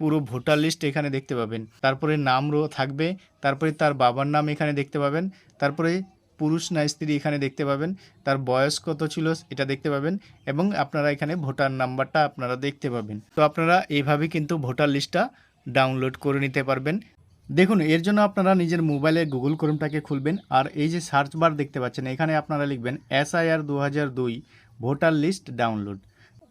পুরো voter list এখানে দেখতে পাবেন। তারপরে নাম রো থাকবে, তারপরে তার বাবার নাম এখানে দেখতে পাবেন, তারপরে পুরুষ না স্ত্রী এখানে দেখতে পাবেন, তার বয়স কত ছিল এটা দেখতে পাবেন, এবং আপনারা এখানে ভোটার নাম্বারটা আপনারা দেখতে পাবেন। তো আপনারা এইভাবে কিন্তু ভোটার লিস্টটা ডাউনলোড করে নিতে পারবেন। দেখুন, এর জন্য আপনারা নিজের মোবাইলে গুগল ক্রোমটাকে খুলবেন, আর এই যে সার্চ বার দেখতে পাচ্ছেন, এখানে আপনারা লিখবেন এসআইআর দু হাজার দুই, ভোটার লিস্ট ডাউনলোড।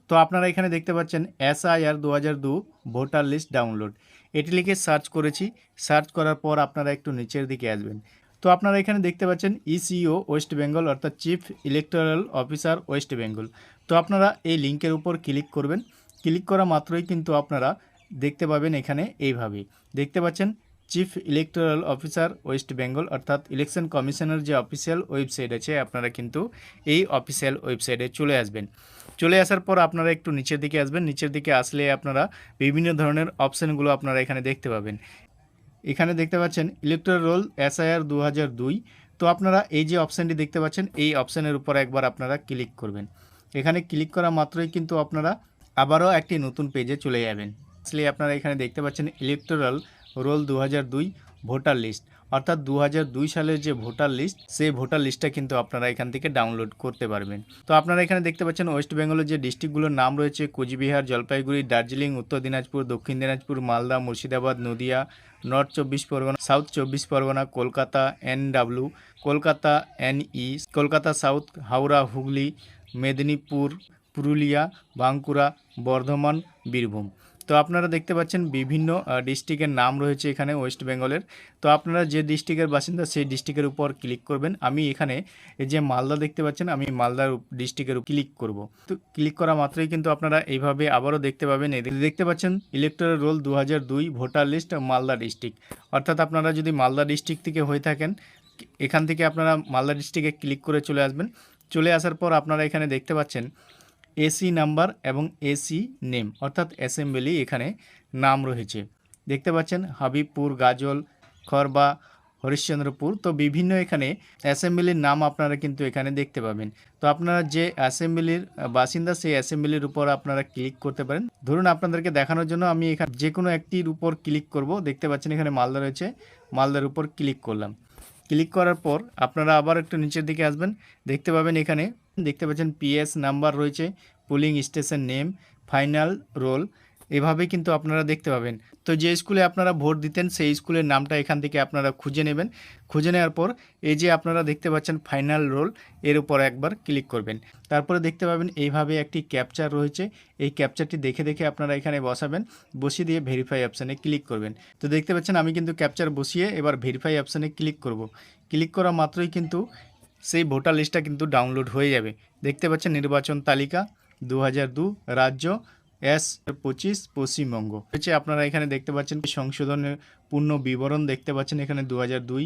তো আপনারা এখানে দেখতে পাচ্ছেন এসআইআর দু হাজার দু ভোটার লিস্ট ডাউনলোড। এটি লিখে সার্চ করেছি। সার্চ করার পর আপনারা একটু নিচের দিকে আসবেন। তো আপনারা এখানে দেখতে পাচ্ছেন ইসিও ওয়েস্ট বেঙ্গল অর্থাৎ chief electoral officer West Bengal তো আপনারা এই লিঙ্কের উপর ক্লিক করবেন। ক্লিক করা মাত্রই কিন্তু আপনারা দেখতে পাবেন এখানে এইভাবে। দেখতে পাচ্ছেন chief electoral officer West Bengal অর্থাৎ ইলেকশন কমিশনের যে অফিসিয়াল ওয়েবসাইট আছে, আপনারা কিন্তু এই অফিসিয়াল ওয়েবসাইটে চলে আসবেন। চলে আসার পর আপনারা একটু নিচের দিকে আসবেন। নিচের দিকে আসলে আপনারা বিভিন্ন ধরনের অপশানগুলো আপনারা এখানে দেখতে পাবেন। এখানে দেখতে পাচ্ছেন ইলেকট্রাল রোল এসআইআর দু হাজার দুই। তো আপনারা এই যে অপশানটি দেখতে পাচ্ছেন, এই অপশানের উপর একবার আপনারা ক্লিক করবেন। এখানে ক্লিক করা মাত্রই কিন্তু আপনারা আবারও একটি নতুন পেজে চলে যাবেন। আসলে আপনারা এখানে দেখতে পাচ্ছেন ইলেকটোরাল রোল দু হাজার দুই ভোটার লিস্ট। অর্থাৎ দু হাজার দুই সালের যে ভোটার লিস্ট, সেই ভোটার লিস্টটা কিন্তু আপনারা এখান থেকে ডাউনলোড করতে পারবেন। তো আপনারা এখানে দেখতে পাচ্ছেন ওয়েস্ট বেঙ্গলের যে ডিস্ট্রিক্টগুলোর নাম রয়েছে, কোচবিহার, জলপাইগুড়ি, দার্জিলিং, উত্তর দিনাজপুর, দক্ষিণ দিনাজপুর, মালদা, মুর্শিদাবাদ, নদিয়া, নর্থ চব্বিশ পরগনা, সাউথ চব্বিশ Pargana, Kolkata, NW, Kolkata, NE, Kolkata South, Howrah, Hooghly, Medinipur, Purulia, Bankura, Bardhaman, Birbhum. তো আপনারা দেখতে পাচ্ছেন বিভিন্ন ডিস্ট্রিক্টের নাম রয়েছে এখানে ওয়েস্ট বেঙ্গলের তো আপনারা যে ডিস্ট্রিক্টের বাসিন্দা, সেই ডিস্ট্রিক্টের উপর ক্লিক করবেন। আমি এখানে যে মালদা দেখতে পাচ্ছেন, আমি মালদার ডিস্ট্রিক্টের ক্লিক করব। তো ক্লিক করা মাত্রই কিন্তু আপনারা এইভাবে আবারও দেখতে পাবেন। দেখতে পাচ্ছেন ইলেকটোরাল রোল দু হাজার দুই ভোটার লিস্ট মালদা ডিস্ট্রিক্ট অর্থাৎ আপনারা যদি মালদা ডিস্ট্রিক্ট থেকে হয়ে থাকেন, এখান থেকে আপনারা মালদা ডিস্ট্রিক্টে ক্লিক করে চলে আসবেন। চলে আসার পর আপনারা এখানে দেখতে পাচ্ছেন এসি নাম্বার এবং এসি নেম অর্থাৎ অ্যাসেম্বলি এখানে নাম রয়েছে। দেখতে পাচ্ছেন, হাবিবপুর, গাজল, খরবা, হরিশ্চন্দ্রপুর, তো বিভিন্ন এখানে অ্যাসেম্বলির নাম আপনারা কিন্তু এখানে দেখতে পাবেন। তো আপনারা যে অ্যাসেম্বলির বাসিন্দা, সেই অ্যাসেম্বলির উপর আপনারা ক্লিক করতে পারেন। ধরুন আপনাদেরকে দেখানোর জন্য আমি এখানে যে কোনো একটির উপর ক্লিক করব। দেখতে পাচ্ছেন, এখানে মালদা রয়েছে। মালদার উপর ক্লিক করলাম। ক্লিক করার পর আপনারা আবার একটু নিচের দিকে আসবেন। দেখতে পাবেন, এখানে দেখতে পাচ্ছেন পিএস নাম্বার রয়েছে, polling station name, final roll. এভাবে কিন্তু আপনারা দেখতে পাবেন। তো যে স্কুলে আপনারা ভোট দিতেন, সেই স্কুলের নামটা এখান থেকে আপনারা খুঁজে নেবেন। খুঁজে নেওয়ার পর এই যে আপনারা দেখতে পাচ্ছেন, ফাইনাল রোল, এর উপর একবার ক্লিক করবেন। তারপরে দেখতে পাবেন, এইভাবে একটি ক্যাপচার রয়েছে। এই ক্যাপচারটি দেখে দেখে আপনারা এখানে বসাবেন। বসিয়ে দিয়ে ভেরিফাই অপশানে ক্লিক করবেন। তো দেখতে পাচ্ছেন, আমি কিন্তু ক্যাপচার বসিয়ে এবার ভেরিফাই অপশানে ক্লিক করব। ক্লিক করা মাত্রই কিন্তু সেই ভোটার লিস্টটা কিন্তু ডাউনলোড হয়ে যাবে। দেখতে পাচ্ছেন নির্বাচন তালিকা দু রাজ্য, এস পঁচিশ পশ্চিমবঙ্গ। হচ্ছে আপনারা এখানে দেখতে পাচ্ছেন সংশোধনের পূর্ণ বিবরণ, দেখতে পাচ্ছেন এখানে দু হাজার দুই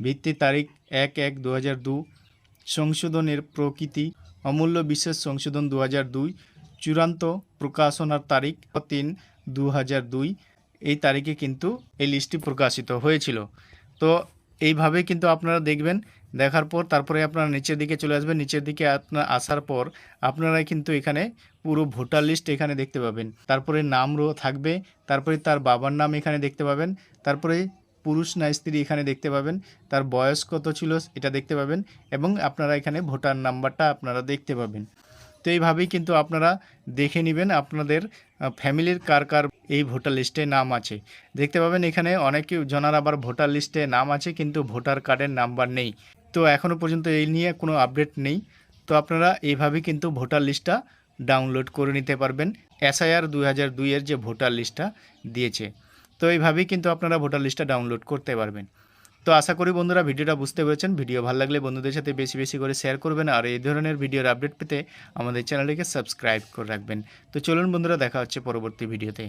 ভিত্তি তারিখ এক এক দু। সংশোধনের প্রকৃতি, অমূল্য বিশেষ সংশোধন দু হাজার দুই। চূড়ান্ত প্রকাশনার তারিখ তিন দু এই তারিখে কিন্তু এই লিস্টটি প্রকাশিত হয়েছিল। তো এইভাবে কিন্তু আপনারা দেখবেন দেখার পর তারপরে আপনারা নিচের দিকে চলে আসবেন। নিচের দিকে আপনার আসার পর আপনারা কিন্তু এখানে পুরো ভোটার লিস্ট এখানে দেখতে পাবেন। তারপরে নাম রো থাকবে, তারপরে তার বাবার নাম এখানে দেখতে পাবেন, তারপরে পুরুষ না স্ত্রী এখানে দেখতে পাবেন, তার বয়স কত ছিল এটা দেখতে পাবেন এবং আপনারা এখানে ভোটার নাম্বারটা আপনারা দেখতে পাবেন। তো এইভাবেই কিন্তু আপনারা দেখে নেবেন আপনাদের ফ্যামিলির কার কার এই ভোটার লিস্টে নাম আছে। দেখতে পাবেন এখানে অনেক জনার আবার ভোটার লিস্টে নাম আছে, কিন্তু ভোটার কার্ডের নাম্বার নেই। তো এখনও পর্যন্ত এই নিয়ে কোনো আপডেট নেই। তো আপনারা এইভাবেই কিন্তু ভোটার লিস্টটা ডাউনলোড করে নিতে পারবেন। এসআইআর দুই হাজার দুইয়ের যে ভোটার লিস্টটা দিয়েছে। তো এইভাবেই কিন্তু আপনারা ভোটার লিস্টটা ডাউনলোড করতে পারবেন। তো আশা করি বন্ধুরা ভিডিওটা বুঝতে পেরেছেন। ভিডিও ভালো লাগলে বন্ধুদের সাথে বেশি বেশি করে শেয়ার করবেন আর এই ধরনের ভিডিওর আপডেট পেতে আমাদের চ্যানেলটিকে সাবস্ক্রাইব করে রাখবেন। তো চলুন বন্ধুরা দেখা হচ্ছে পরবর্তী ভিডিওতে।